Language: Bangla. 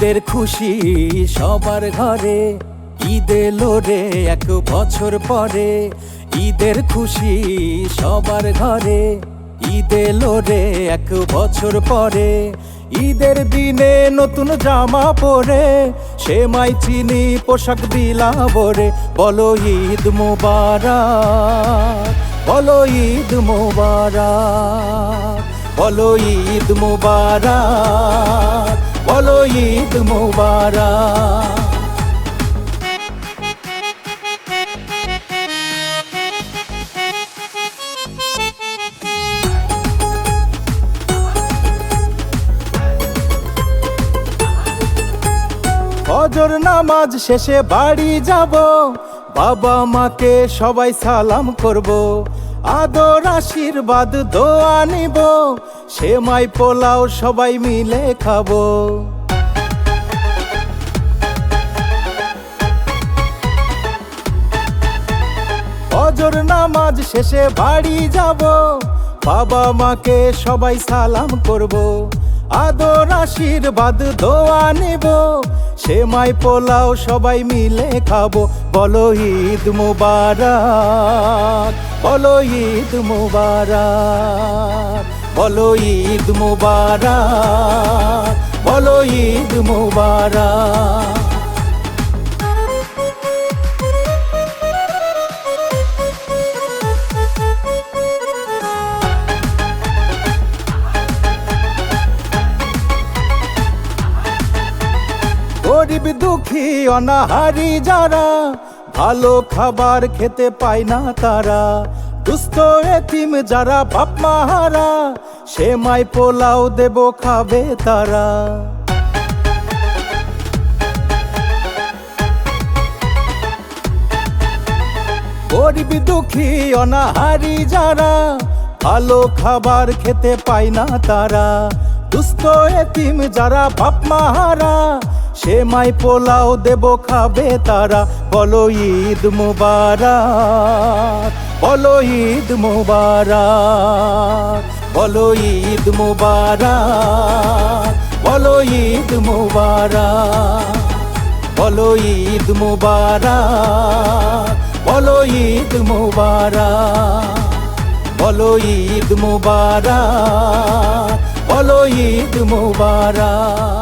ঈদের খুশি সবার ঘরে। ঈদ এলো রে এক বছর পরে। ঈদের খুশি সবার ঘরে। ঈদ এলো রে এক বছর পরে। ঈদের দিনে নতুন জামা পরে। সে মাই চিনি পোশাক দিলা বরে বলো ঈদ মোবারক, বলো ঈদ মোবারক, বলো ঈদ মোবারক। বলো ঈদ মোবারক। ফজর নামাজ শেষে বাড়ি যাব বাবা মাকে সবাই সালাম করব। আদর, আশীর্বাদ, দোয়া নিব। সেমাই, পোলাও সবাই মিলে খাব। ফজর নামাজ শেষে বাড়ি যাব। বাবা মাকে সবাই সালাম করব। আদর, আশীর্বাদ, দোয়া নেব। সেমাই, পোলাও সবাই মিলে খাব। বলো ঈদ মুবারক, বলো ঈদ মুবারক, বলো ঈদ মুবারক, বলো ঈদ মুবারক। গরিব দুঃখী, অনাহারি যারা, ভালো খাবার খেতে পায় না তারা, দুস্থ যারা, বাপ মাহারা সে মাই পোলাও দেব, খাবে তারা। গরিব দুঃখী, অনাহারি যারা, ভালো খাবার খেতে পায় না তারা, দুস্থ এতিম যারা, বাপ মাহারা সে মাই পোলাও দেব খাবে তারা। বলো ঈদ মুবারক, বলো ঈদ মুবারক, বলো ঈদ মুবারক, বলো ঈদ মুবারক, বলো ঈদ মুবারক, বলো ঈদ মুবারক, বলো ঈদ মুবারক, বলো ঈদ মুবারক।